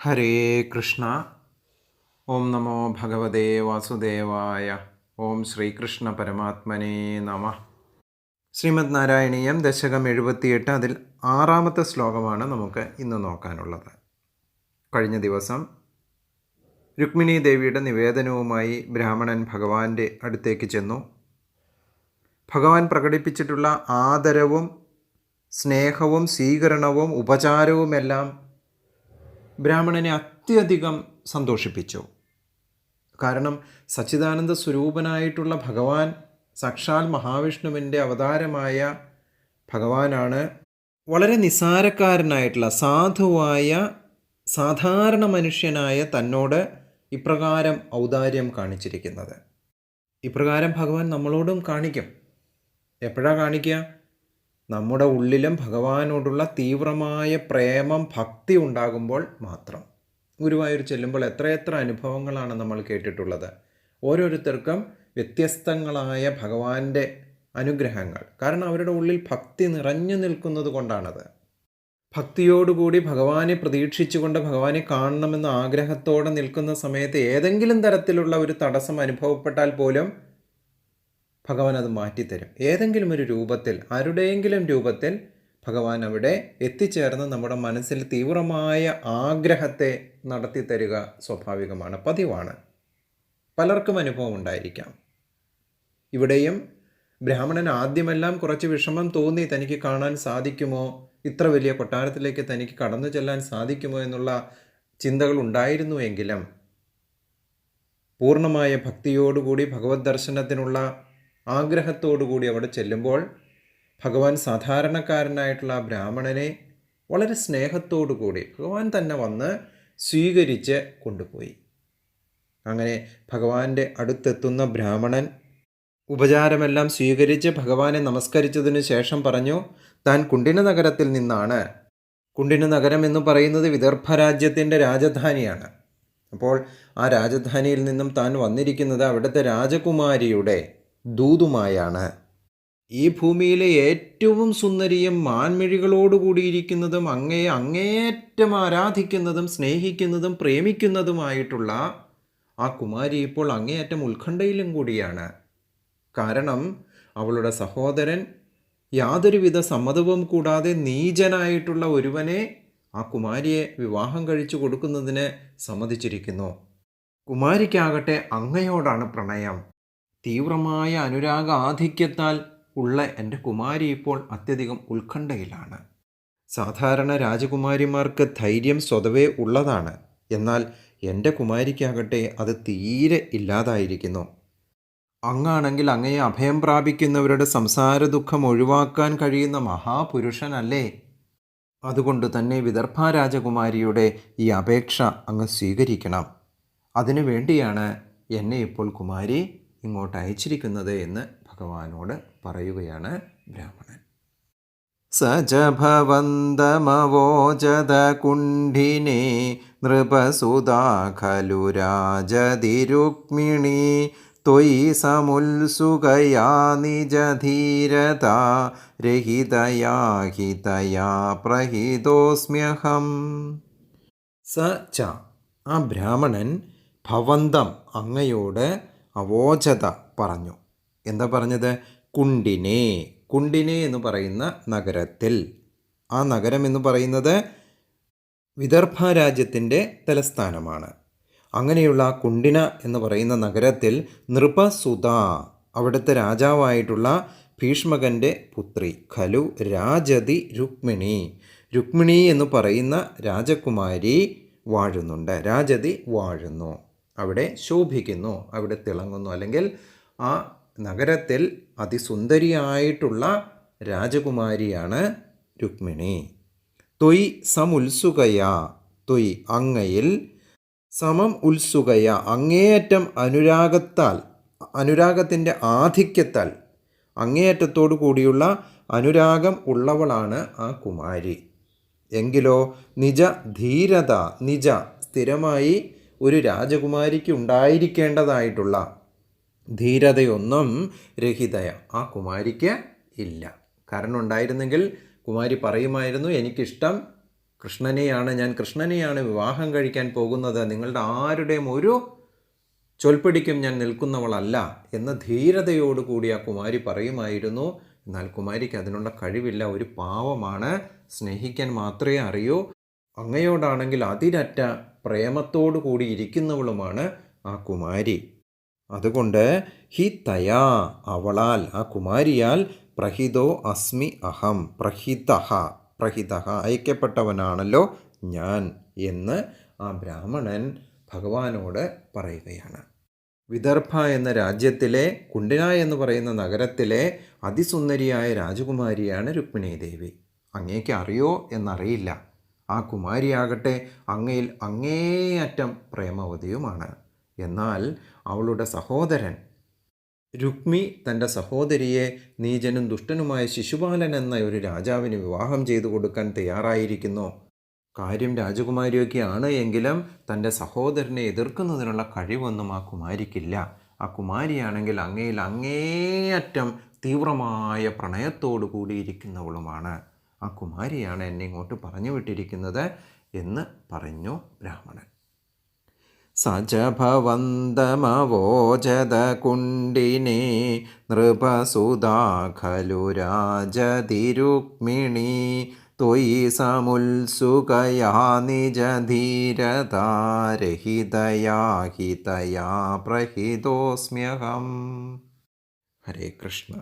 ഹരേ കൃഷ്ണ. ഓം നമോ ഭഗവതേ വാസുദേവായ. ഓം ശ്രീകൃഷ്ണ പരമാത്മനേ നമ. ശ്രീമദ് നാരായണീയം ദശകം എഴുപത്തിയെട്ട് അതിൽ ആറാമത്തെ ശ്ലോകമാണ് നമുക്ക് ഇന്ന് നോക്കാനുള്ളത്. കഴിഞ്ഞ ദിവസം രുക്മിണി ദേവിയുടെ നിവേദനവുമായി ബ്രാഹ്മണൻ ഭഗവാന്റെ അടുത്തേക്ക് ചെന്നു. ഭഗവാൻ പ്രകടിപ്പിച്ചിട്ടുള്ള ആദരവും സ്നേഹവും സ്വീകരണവും ഉപചാരവുമെല്ലാം ബ്രാഹ്മണനെ അത്യധികം സന്തോഷിപ്പിച്ചു. കാരണം സച്ചിദാനന്ദ സ്വരൂപനായിട്ടുള്ള ഭഗവാൻ സാക്ഷാൽ മഹാവിഷ്ണുവിന്റെ അവതാരമായ ഭഗവാനാണ്. വളരെ നിസാരക്കാരനായിട്ടുള്ള സാധുവായ സാധാരണ മനുഷ്യനായ തന്നോട് ഇപ്രകാരം ഔദാര്യം കാണിച്ചിരിക്കുന്നത്. ഇപ്രകാരം ഭഗവാൻ നമ്മളോടും കാണിക്കും. എപ്പോഴാണ് കാണിക്കുക? നമ്മുടെ ഉള്ളിലും ഭഗവാനോടുള്ള തീവ്രമായ പ്രേമം ഭക്തി ഉണ്ടാകുമ്പോൾ മാത്രം. ഗുരുവായൂർ ചെല്ലുമ്പോൾ എത്രയെത്ര അനുഭവങ്ങളാണ് നമ്മൾ കേട്ടിട്ടുള്ളത്. ഓരോരുത്തർക്കും വ്യത്യസ്തങ്ങളായ ഭഗവാന്റെ അനുഗ്രഹങ്ങൾ. കാരണം അവരുടെ ഉള്ളിൽ ഭക്തി നിറഞ്ഞു നിൽക്കുന്നത് കൊണ്ടാണത്. ഭക്തിയോടുകൂടി ഭഗവാനെ പ്രതീക്ഷിച്ചുകൊണ്ട് ഭഗവാനെ കാണണമെന്ന ആഗ്രഹത്തോടെ നിൽക്കുന്ന സമയത്ത് ഏതെങ്കിലും തരത്തിലുള്ള ഒരു തടസ്സം അനുഭവപ്പെട്ടാൽ പോലും ഭഗവാൻ അത് മാറ്റിത്തരും. ഏതെങ്കിലും ഒരു രൂപത്തിൽ ആരുടെയെങ്കിലും രൂപത്തിൽ ഭഗവാൻ അവിടെ എത്തിച്ചേർന്ന് നമ്മുടെ മനസ്സിൽ തീവ്രമായ ആഗ്രഹത്തെ നടത്തി തരിക സ്വാഭാവികമാണ് പതിവാണ്. പലർക്കും അനുഭവം ഉണ്ടായിരിക്കാം. ഇവിടെയും ബ്രാഹ്മണൻ ആദ്യമെല്ലാം കുറച്ച് വിഷമം തോന്നി തനിക്ക് കാണാൻ സാധിക്കുമോ? ഇത്ര വലിയ കൊട്ടാരത്തിലേക്ക് തനിക്ക് കടന്നു ചെല്ലാൻ സാധിക്കുമോ എന്നുള്ള ചിന്തകൾ ഉണ്ടായിരുന്നുവെങ്കിലും പൂർണമായ ഭക്തിയോടുകൂടി ഭഗവത് ദർശനത്തിനുള്ള ആഗ്രഹത്തോടുകൂടി അവിടെ ചെല്ലുമ്പോൾ ഭഗവാൻ സാധാരണക്കാരനായിട്ടുള്ള ആ ബ്രാഹ്മണനെ വളരെ സ്നേഹത്തോടുകൂടി ഭഗവാൻ തന്നെ വന്ന് സ്വീകരിച്ച് കൊണ്ടുപോയി. അങ്ങനെ ഭഗവാന്റെ അടുത്തെത്തുന്ന ബ്രാഹ്മണൻ ഉപചാരമെല്ലാം സ്വീകരിച്ച് ഭഗവാനെ നമസ്കരിച്ചതിനു ശേഷം പറഞ്ഞു താൻ കുണ്ടിന നഗരത്തിൽ നിന്നാണ്. കുണ്ടിന നഗരം എന്ന് പറയുന്നത് വിദർഭ രാജ്യത്തിന്റെ രാജധാനിയാണ്. അപ്പോൾ ആ രാജധാനിയിൽ നിന്നും താൻ വന്നിരിക്കുന്നത് അവിടുത്തെ രാജകുമാരിയുടെ ദൂതുമായാണ്. ഈ ഭൂമിയിലെ ഏറ്റവും സുന്ദരിയും മാൻമിഴികളോടുകൂടിയിരിക്കുന്നതും അങ്ങേ അങ്ങേയറ്റം ആരാധിക്കുന്നതും സ്നേഹിക്കുന്നതും പ്രേമിക്കുന്നതുമായിട്ടുള്ള ആ കുമാരി ഇപ്പോൾ അങ്ങേയറ്റം ഉത്കണ്ഠയിലും കൂടിയാണ്. കാരണം അവളുടെ സഹോദരൻ യാതൊരുവിധ സമ്മതവും കൂടാതെ നീചനായിട്ടുള്ള ഒരുവനെ ആ കുമാരിയെ വിവാഹം കഴിച്ചു കൊടുക്കുന്നതിന് സമ്മതിച്ചിരിക്കുന്നു. കുമാരിക്കാകട്ടെ അങ്ങയോടാണ് പ്രണയം. തീവ്രമായ അനുരാഗ ആധിക്യത്താൽ ഉള്ള എന്റെ കുമാരി ഇപ്പോൾ അത്യധികം ഉത്കണ്ഠയിലാണ്. സാധാരണ രാജകുമാരിമാർക്ക് ധൈര്യം സ്വതവേ ഉള്ളതാണ്. എന്നാൽ എന്റെ കുമാരിക്കാകട്ടെ അത് തീരെ ഇല്ലാതായിരിക്കുന്നു. അങ്ങാണെങ്കിൽ അങ്ങയെ അഭയം പ്രാപിക്കുന്നവരുടെ സംസാര ദുഃഖം ഒഴിവാക്കാൻ കഴിയുന്ന മഹാപുരുഷനല്ലേ? അതുകൊണ്ട് തന്നെ വിദർഭ രാജകുമാരിയുടെ ഈ അപേക്ഷ അങ്ങ് സ്വീകരിക്കണം. അതിനു വേണ്ടിയാണ് എന്നെ ഇപ്പോൾ കുമാരി ഇങ്ങോട്ട് അയച്ചിരിക്കുന്നത് എന്ന് ഭഗവാനോട് പറയുകയാണ് ബ്രാഹ്മണൻ. സജഭവന്തമവോചത കുണ്ഠിനേ നൃപസുതാ ഖലു രാജതിരുക്മിണി ത്വയി സമുത്സുകയാ നിജധീരത രഹിതയാ ഹിതയാ പ്രഹിതോസ്മ്യഹം. സ ച ആ ബ്രാഹ്മണൻ ഭവന്തം അങ്ങയോട് അവോചത പറഞ്ഞു. എന്താ പറഞ്ഞത്? കുണ്ടിനെ. കുണ്ടിനെ എന്ന് പറയുന്ന നഗരത്തിൽ. ആ നഗരം എന്ന് പറയുന്നത് വിദർഭ രാജ്യത്തിന്റെ തലസ്ഥാനമാണ്. അങ്ങനെയുള്ള കുണ്ടിന എന്ന് പറയുന്ന നഗരത്തിൽ നൃപസുത അവിടുത്തെ രാജാവായിട്ടുള്ള ഭീഷ്മകന്റെ പുത്രി ഖലു രാജതി രുക്മിണി. രുക്മിണി എന്ന് പറയുന്ന രാജകുമാരി വാഴുന്നുണ്ട്. രാജതി വാഴുന്നു. അവിടെ ശോഭിക്കുന്നു അവിടെ തിളങ്ങുന്നു. അല്ലെങ്കിൽ ആ നഗരത്തിൽ അതിസുന്ദരിയായിട്ടുള്ള രാജകുമാരിയാണ് രുക്മിണി. തൊയ് സമുത്സുകയ തൊയ് അങ്ങയിൽ സമം ഉത്സുകയ അങ്ങേയറ്റം അനുരാഗത്താൽ അനുരാഗത്തിന്റെ ആധിക്യത്താൽ അങ്ങേയറ്റത്തോടു കൂടിയുള്ള അനുരാഗം ഉള്ളവളാണ് ആ കുമാരി. എങ്കിലോ നിജ ധീരത നിജ സ്ഥിരമായി ഒരു രാജകുമാരിക്ക് ഉണ്ടായിരിക്കേണ്ടതായിട്ടുള്ള ധീരതയൊന്നും രഹിതയ ആ കുമാരിക്ക് ഇല്ല. കാരണം ഉണ്ടായിരുന്നെങ്കിൽ കുമാരി പറയുമായിരുന്നു എനിക്കിഷ്ടം കൃഷ്ണനെയാണ് ഞാൻ കൃഷ്ണനെയാണ് വിവാഹം കഴിക്കാൻ പോകുന്നത്. നിങ്ങളുടെ ആരുടെയും ഒരു ചൊൽപ്പിടിക്കും ഞാൻ നിൽക്കുന്നവളല്ല എന്ന ധീരതയോടുകൂടി ആ കുമാരി പറയുമായിരുന്നു. എന്നാൽ കുമാരിക്ക് അതിനുള്ള കഴിവില്ല. ഒരു പാവമാണ്. സ്നേഹിക്കാൻ മാത്രമേ അറിയൂ. അങ്ങയോടാണെങ്കിൽ അതിരറ്റ പ്രേമത്തോടു കൂടി ഇരിക്കുന്നവളുമാണ് ആ കുമാരി. അതുകൊണ്ട് ഹി തയാ അവളാൽ ആ കുമാരിയാൽ പ്രഹിതോ അസ്മി അഹം പ്രഹിതഹ പ്രഹിതഹ അയക്കപ്പെട്ടവനാണല്ലോ ഞാൻ എന്ന് ആ ബ്രാഹ്മണൻ ഭഗവാനോട് പറയുകയാണ്. വിദർഭ എന്ന രാജ്യത്തിലെ കുണ്ടിന എന്ന് പറയുന്ന നഗരത്തിലെ അതിസുന്ദരിയായ രാജകുമാരിയാണ് രുക്മിണി ദേവി അങ്ങേക്ക് അറിയോ എന്നറിയില്ല. ആ കുമാരിയാകട്ടെ അങ്ങയിൽ അങ്ങേയറ്റം പ്രേമവതിയുമാണ്. എന്നാൽ അവളുടെ സഹോദരൻ രുക്മി തന്റെ സഹോദരിയെ നീചനും ദുഷ്ടനുമായ ശിശുപാലൻ എന്ന ഒരു രാജാവിന് വിവാഹം ചെയ്തു കൊടുക്കാൻ തയ്യാറായിരിക്കുന്നു. കാര്യം രാജകുമാരിയൊക്കെ ആണ് എങ്കിലും തന്റെ സഹോദരനെ എതിർക്കുന്നതിനുള്ള കഴിവൊന്നും ആ കുമാരിക്കില്ല. ആ കുമാരിയാണെങ്കിൽ അങ്ങയിൽ അങ്ങേയറ്റം തീവ്രമായ പ്രണയത്തോടു കൂടിയിരിക്കുന്നവളുമാണ് ആ കുമാരിയാണ് എന്നെ ഇങ്ങോട്ട് പറഞ്ഞു വിട്ടിരിക്കുന്നത് എന്ന് പറഞ്ഞു ബ്രാഹ്മണൻ. സജ ഭവന്തമവോചത കുണ്ടിനെ നൃപസുധാഖലു രാജതിരുക്മിണി ത്വയി സമുത്സുകയാ നിജധീരതാരഹിതയാഹിതയാ പ്രഹിതോസ്മ്യഹം. ഹരേ കൃഷ്ണ.